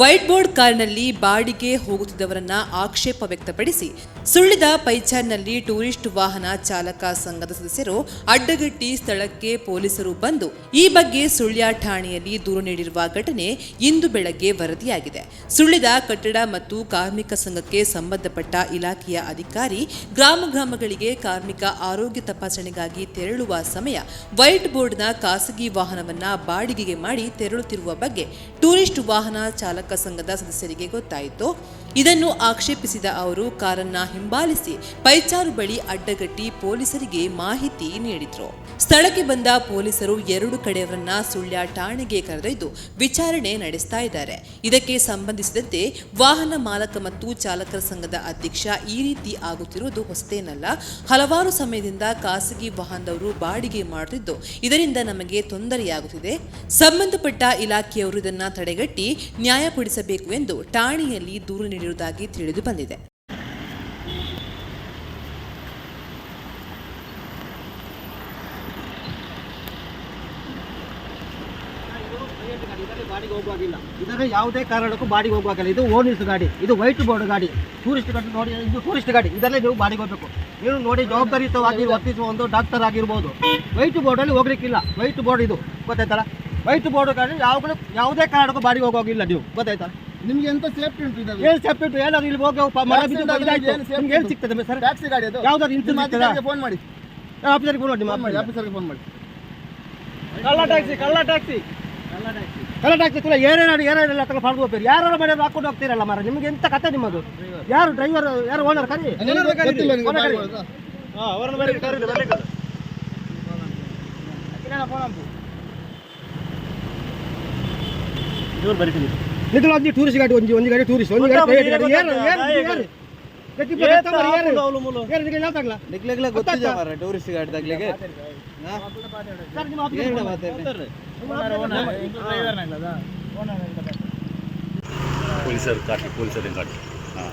White board ಕಾರ್ನಲ್ಲಿ ಬಾಡಿಗೆ ಹೋಗುತ್ತಿದ್ದವರನ್ನ ಆಕ್ಷೇಪ ವ್ಯಕ್ತಪಡಿಸಿ ಸುಳ್ಳಿದ ಪೈಚಾನ್ನಲ್ಲಿ ಟೂರಿಸ್ಟ್ ವಾಹನ ಚಾಲಕ ಸಂಘದ ಸದಸ್ಯರು ಅಡ್ಡಗಟ್ಟಿ ಸ್ಥಳಕ್ಕೆ ಪೊಲೀಸರು ಬಂದು ಈ ಬಗ್ಗೆ ಸುಳ್ಯ ಠಾಣೆಯಲ್ಲಿ ದೂರು ನೀಡಿರುವ ಘಟನೆ ಇಂದು ಬೆಳಗ್ಗೆ ವರದಿಯಾಗಿದೆ. ಸುಳ್ಳಿದ ಕಟ್ಟಡ ಮತ್ತು ಕಾರ್ಮಿಕ ಸಂಘಕ್ಕೆ ಸಂಬಂಧಪಟ್ಟ ಇಲಾಖೆಯ ಅಧಿಕಾರಿ ಗ್ರಾಮ ಗ್ರಾಮಗಳಿಗೆ ಕಾರ್ಮಿಕ ಆರೋಗ್ಯ ತಪಾಸಣೆಗಾಗಿ ತೆರಳುವ ಸಮಯ ವೈಟ್ ಬೋರ್ಡ್ನ ಖಾಸಗಿ ವಾಹನವನ್ನ ಬಾಡಿಗೆಗೆ ಮಾಡಿ ತೆರಳುತ್ತಿರುವ ಬಗ್ಗೆ ಟೂರಿಸ್ಟ್ ವಾಹನ ಚಾಲಕ ಸಂಘದ ಸದಸ್ಯರಿಗೆ ಗೊತ್ತಾಯಿತು. ಇದನ್ನು ಆಕ್ಷೇಪಿಸಿದ ಅವರು, ಕಾರನ್ನ ಹಿಂಬಾಲಿಸಿ ಪೈಚಾರು ಬಳಿ ಅಡ್ಡಗಟ್ಟಿ ಪೊಲೀಸರಿಗೆ ಮಾಹಿತಿ ನೀಡಿದ್ರು. ಸ್ಥಳಕ್ಕೆ ಬಂದ ಪೊಲೀಸರು ಎರಡು ಕಡೆಯವರನ್ನ ಸುಳ್ಯ ಠಾಣೆಗೆ ಕರೆದೊಯ್ದು ವಿಚಾರಣೆ ನಡೆಸ್ತಾ ಇದ್ದಾರೆ. ಇದಕ್ಕೆ ಸಂಬಂಧಿಸಿದಂತೆ ವಾಹನ ಮಾಲಕ ಮತ್ತು ಚಾಲಕರ ಸಂಘದ ಅಧ್ಯಕ್ಷ ಈ ರೀತಿ ಆಗುತ್ತಿರುವುದು ಹೊಸತೇನಲ್ಲ. ಹಲವಾರು ಸಮಯದಿಂದ ಖಾಸಗಿ ವಾಹನದವರು ಬಾಡಿಗೆ ಮಾಡುತ್ತಿದ್ದು, ಇದರಿಂದ ನಮಗೆ ತೊಂದರೆಯಾಗುತ್ತಿದೆ. ಸಂಬಂಧಪಟ್ಟ ಇಲಾಖೆಯವರು ಇದನ್ನ ತಡೆಗಟ್ಟಿ ನ್ಯಾಯ ಕೊಡಿಸಬೇಕು ಎಂದು ಠಾಣೆಯಲ್ಲಿ ದೂರು ನೀಡಿರುವುದಾಗಿ ತಿಳಿದು ಬಂದಿದೆ. ಇದರಲ್ಲಿ ಬಾಡಿಗೆ ಹೋಗುವಾಗಿಲ್ಲ ಇದರ ಯಾವುದೇ ಕಾರಣಕ್ಕೂ ಬಾಡಿಗೆ ಹೋಗುವಾಗಿಲ್ಲ. ಇದು ಓನಿಸ್ ಗಾಡಿ ಇದು ವೈಟ್ ಬೋರ್ಡ್ ಗಾಡಿ. ಟೂರಿಸ್ಟ್ ಗಾಡಿ ನೋಡಿ ಇದು ಟೂರಿಸ್ಟ್ ಗಾಡಿ. ಇದರಲ್ಲಿ ನೀವು ಬಾಡಿಗೆ ಹೋಗಬೇಕು. ನೀವು ನೋಡಿ ಜವಾಬ್ದಾರಿಯುತವಾಗಿ ವರ್ತಿಸುವ ಒಂದು ಡಾಕ್ಟರ್ ಆಗಿರ್ಬೋದು. ವೈಟ್ ಬೋರ್ಡಲ್ಲಿ ಹೋಗ್ಲಿಕ್ಕಿಲ್ಲ. ವೈಟ್ ಬೋರ್ಡ್ ಇದು. ಗೊತ್ತಾಯ್ತಲ್ಲ? ವೈಟ್ ಬೋರ್ಡ್ ಗಾಡಿ ಯಾವಾಗಲೂ ಯಾವುದೇ ಕಾರಣಕ್ಕೂ ಬಾಡಿಗೆ ಹೋಗೋಗಿಲ್ಲ ನೀವು. ಗೊತ್ತಾಯ್ತಾ? ನಿಮ್ಗೆ ಎಂತ ಸೇಫ್ಟಿ ಉಂಟು ಏನ್ ಸೇಫ್ಟಿ ಉಂಟು? ಏನಾದ್ರು ಇಲ್ಲಿ ಹೋಗಿ ಪ- ಮರ ಬಿದ್ದು Accident ಆದ್ರೆ ಇದಾಯ್ತು. ಏನು safety ನಿಮ್ಗೆ ಏನು ಉಂಟು? ಸಿಗ್ತದೆ ಸರ್? ಟ್ಯಾಕ್ಸಿ ಗಾಡಿ ಅದು. ಯಾವ್ದಾದ್ರು ಇಂತ ಇನ್ಸೂರೆನ್ಸ್ ಅಧಿಕಾರಿಗೆ ಫೋನ್ ಮಾಡಿ. ಆಫೀಸರಿಗೆ ಫೋನ್ ಮಾಡಿ ನಿಮ್ಮ ಫೋನ್ ಮಾಡಿ ಆಫೀಸರಿಗೆ. ಆಫೀಸರ್ಗೆ ಫೋನ್ ಮಾಡಿ. ಕಳ್ಳ ಟ್ಯಾಕ್ಸಿ ಕಳ್ಳ ಟ್ಯಾಕ್ಸಿ ಕಳ್ಳ ಟ್ಯಾಕ್ಸಿ ತುಲ ಏನೇನಾಡು ಏನೇನಿಲ್ಲ ತಗೊಂಡು ಫಾರ್ದು ಹೋಗ್ತೀರಿ? ಯಾರು ಮನೆ ಹಾಕೊಂಡು ಹೋಗ್ತೀರಲ್ಲ ಮರ ನಿಮ್ಗೆ ಎಂತ ಕತೆ ನಿಮ್ಮದು? ಯಾರು ಡ್ರೈವರ್ ಯಾರು ಓನರ್ ಕರಿ ಗೊತ್ತಿಲ್ಲ ನಿಮ್ಗೆ. ಹೋಗೋದು? ಹಾ, ಅವರನ್ನ ಬರೀ ಅಲ್ಲಿ ಬರ್ಲಿಕ್ಕೆ. ಕಿರಣ ಫೋನ್ ಹಾಕು. ನಿಖಿಲ್ ಒಂಜಿ ಟೂರಿಸ್ಟ್ ಗಾಡಿ ಒಂದು ಒಂದು ಗಾಡಿ ಟೂರಿಸ್ಟ್ ಒಂದು ಗಾಡಿ. ಪ್ರೈವೇಟ್ ಗಾಡಿ ಏನು ಏನು ಏನು ಗಟ್ಟಿ ಎತ್ತ ಮರ, ಏನು? ಏನು ನಿಖಿಲ್ ಯಾವ ತಗ್ಲ? ನಿಕ್ಲೆಗ್ಲ ಗೊತ್ತಿದೆ ಮಾರ ಟೂರಿಸ್ಟ್ ಗಾಡಿ ತಗ್ಲಿಗೆ ಸರ್, ನಿಮ್ಮ ಆಫೀಸ್ ಏನು ಫೋನ್ ಮಾತಾಡ್ರಿ? ಪೊಲೀಸರು ಕಾಟಿ ಪೊಲೀಸರೇ ಕಾಟಿ ಹಾಂ.